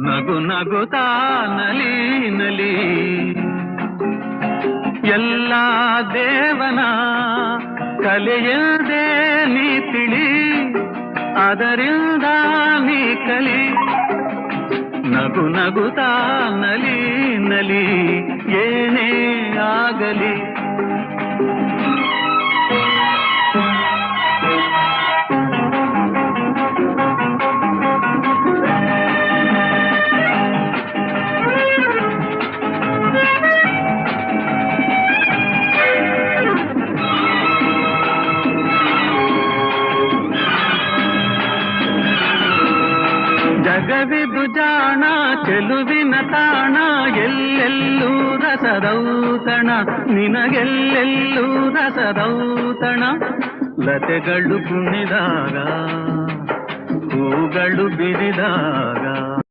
ನಗು ನಗುತಾ ನಲಿ ನಲಿ. ಎಲ್ಲ ದೇವನ ಕಲೆಯದೆ ನೀ ತಿಳಿ, ಅದರಿಂದ ನೀ ಕಲಿ. ನಗು ನಗುತ್ತಾ ನಲಿ ನಲಿ, ಏನೇ ಆಗಲಿ. ಜಗವಿದು ಜಾಣ ಚೆಲುವಿನ ತಾಣ ಎಲ್ಲೆಲ್ಲೂ ರಸದೌತಣ ನಿನಗೆಲ್ಲೆಲ್ಲೂ ರಸದೌತಣ. ಲತೆಗಳು ಕುಣಿದಾಗ ಹೂಗಳು ಬಿರಿದಾಗ.